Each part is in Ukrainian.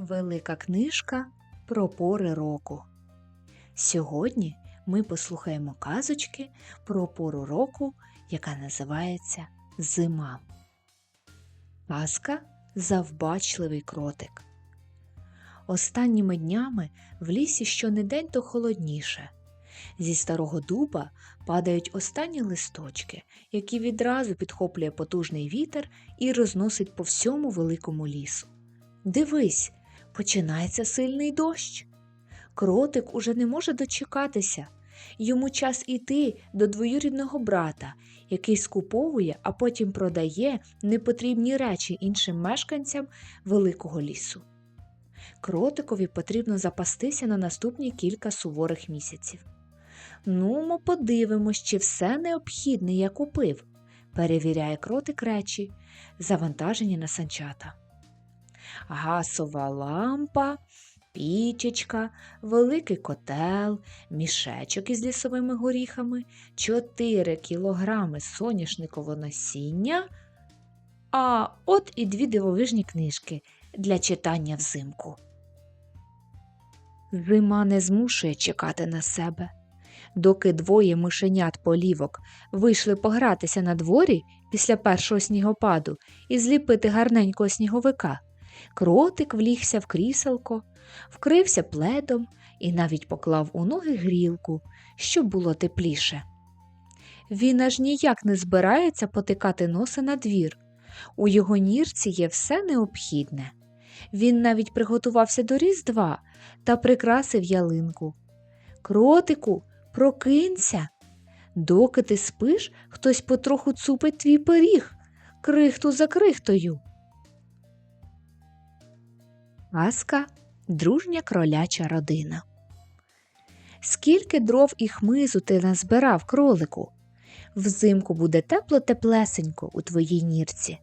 Велика книжка про пори року. Сьогодні ми послухаємо казочки про пору року, яка називається Зима. Казка Завбачливий кротик. Останніми днями в лісі щонедень то холодніше. Зі старого дуба падають останні листочки, які відразу підхоплює потужний вітер і розносить по всьому великому лісу. Дивись, починається сильний дощ. Кротик уже не може дочекатися. Йому час іти до двоюрідного брата, який скуповує, а потім продає непотрібні речі іншим мешканцям великого лісу. Кротикові потрібно запастися на наступні кілька суворих місяців. Ну, ми подивимось, чи все необхідне я купив, перевіряє кротик речі, завантажені на санчата. Гасова лампа, пічечка, великий котел, мішечок із лісовими горіхами, 4 кілограми соняшникового насіння, а от і дві дивовижні книжки для читання взимку. Зима не змушує чекати на себе. Доки двоє мишенят полівок вийшли погратися на дворі після першого снігопаду і зліпити гарненького сніговика, кротик влігся в кріселко, вкрився пледом і навіть поклав у ноги грілку, щоб було тепліше. Він аж ніяк не збирається потикати носа на двір. У його нірці є все необхідне. Він навіть приготувався до Різдва та прикрасив ялинку. Кротику, прокинься. Доки ти спиш, хтось потроху цупить твій пиріг, крихту за крихтою. Казка дружня кроляча родина. Скільки дров і хмизу ти назбирав, кролику? Взимку буде тепло-теплесенько у твоїй нірці.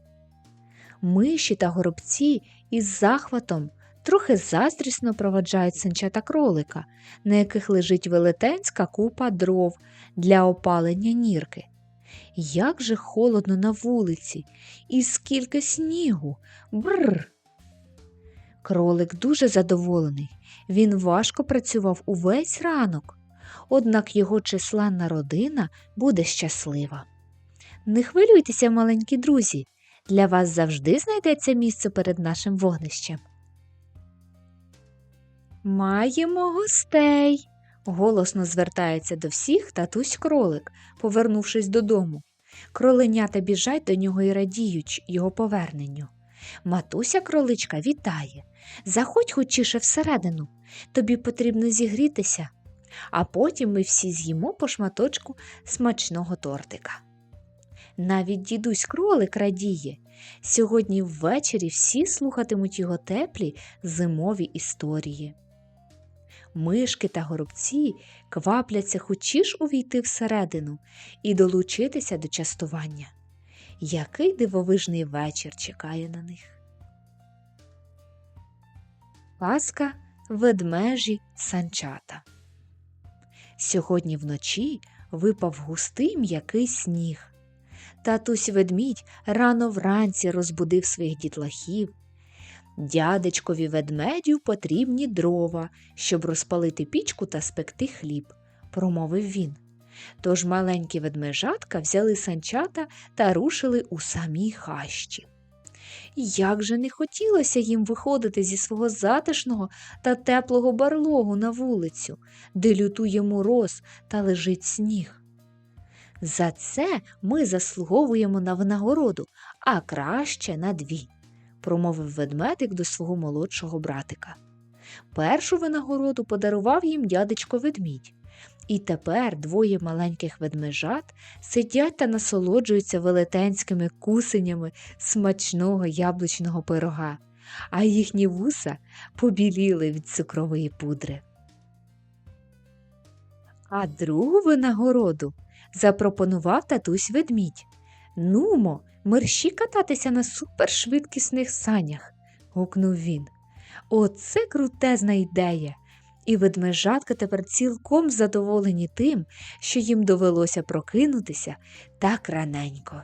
Миші та горобці із захватом трохи заздрісно проводжають санчата кролика, на яких лежить велетенська купа дров для опалення нірки. Як же холодно на вулиці, і скільки снігу. Бррр. Кролик дуже задоволений. Він важко працював увесь ранок, однак його численна родина буде щаслива. Не хвилюйтеся, маленькі друзі, для вас завжди знайдеться місце перед нашим вогнищем. Маємо гостей. голосно звертається до всіх татусь кролик, повернувшись додому. Кроленята біжать до нього і радіють його поверненню. Матуся кроличка вітає. Заходь хочіше всередину, тобі потрібно зігрітися, а потім ми всі з'їмо по шматочку смачного тортика. Навіть дідусь кролик радіє. Сьогодні ввечері всі слухатимуть його теплі зимові історії. Мишки та горобці квапляться хочіш увійти всередину і долучитися до частування. Який дивовижний вечір чекає на них. Казка ведмежі санчата. Сьогодні вночі випав густий м'який сніг. Татусь ведмідь рано вранці розбудив своїх дітлахів. Дядечкові ведмедю потрібні дрова, щоб розпалити пічку та спекти хліб, промовив він. Тож маленькі ведмежатка взяли санчата та рушили у самій хащі. Як же не хотілося їм виходити зі свого затишного та теплого барлогу на вулицю, де лютує мороз та лежить сніг. За це ми заслуговуємо на винагороду, а краще на дві, промовив ведмедик до свого молодшого братика. Першу винагороду подарував їм дядечко ведмідь. І тепер двоє маленьких ведмежат сидять та насолоджуються велетенськими кусенями смачного яблучного пирога, а їхні вуса побіліли від цукрової пудри. А другу винагороду запропонував татусь ведмідь. Нумо, мерщі кататися на супершвидкісних санях, гукнув він. Оце крутезна ідея. І ведмежатка тепер цілком задоволені тим, що їм довелося прокинутися так раненько.